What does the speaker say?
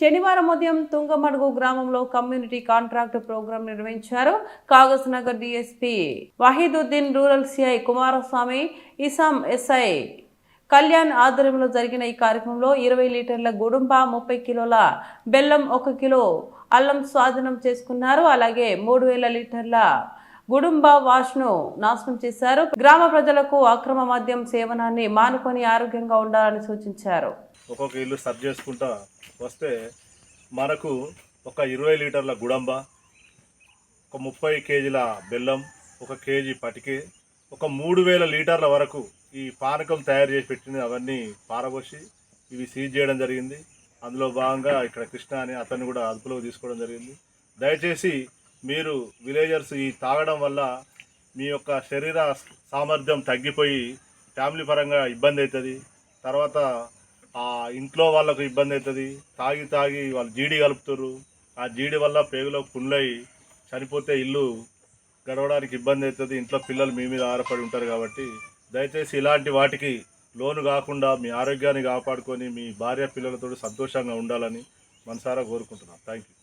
శనివారం ఉదయం తుంగమడుగు గ్రామంలో కమ్యూనిటీ కాంట్రాక్ట్ ప్రోగ్రాం నిర్వహించారు Kagaznagar DSP Wahiduddin rural CI Kumaraswamy ఇసాం SI Kalyan ఆధ్వర్యంలో జరిగిన ఈ కార్యక్రమంలో ఇరవై లీటర్ల గుడుంబ ముప్పై కిలోల బెల్లం ఒక కిలో అల్లం స్వాధీనం చేసుకున్నారు. అలాగే మూడు వేల లీటర్ల గుడుంబ వాష్ను నాశనం చేశారు. గ్రామ ప్రజలకు అక్రమ మద్యం సేవనాన్ని మానుకొని ఆరోగ్యంగా ఉండాలని సూచించారు. ఒక్కొక్క ఇల్లు సర్చ్ చేసుకుంటా వస్తే మనకు ఒక ఇరవై లీటర్ల గుడంబ ఒక ముప్పై కేజీల బెల్లం ఒక కేజీ పటికే ఒక మూడు వేల లీటర్ల వరకు ఈ పానకం తయారు చేసి పెట్టింది. అవన్నీ పారబోసి ఇవి సీజ్ చేయడం జరిగింది. అందులో భాగంగా ఇక్కడ కృష్ణ అని అతన్ని కూడా అదుపులోకి తీసుకోవడం జరిగింది. దయచేసి మీరు విలేజర్స్ ఈ తాగడం వల్ల మీ యొక్క శరీర సామర్థ్యం తగ్గిపోయి ఫ్యామిలీ పరంగా ఇబ్బంది అవుతుంది. తర్వాత ఆ ఇంట్లో వాళ్ళకు ఇబ్బంది అవుతుంది. తాగి తాగి వాళ్ళు జీడి కలుపుతారు ఆ జీడి వల్ల పేగులో పుండ్లై చనిపోతే ఇల్లు గడవడానికి ఇబ్బంది అవుతుంది. ఇంట్లో పిల్లలు మీ మీద ఆధారపడి ఉంటారు కాబట్టి దయచేసి ఇలాంటి వాటికి లోను కాకుండా మీ ఆరోగ్యాన్ని కాపాడుకొని మీ భార్య పిల్లలతో సంతోషంగా ఉండాలని మనసారా కోరుకుంటున్నాను థ్యాంక్ యూ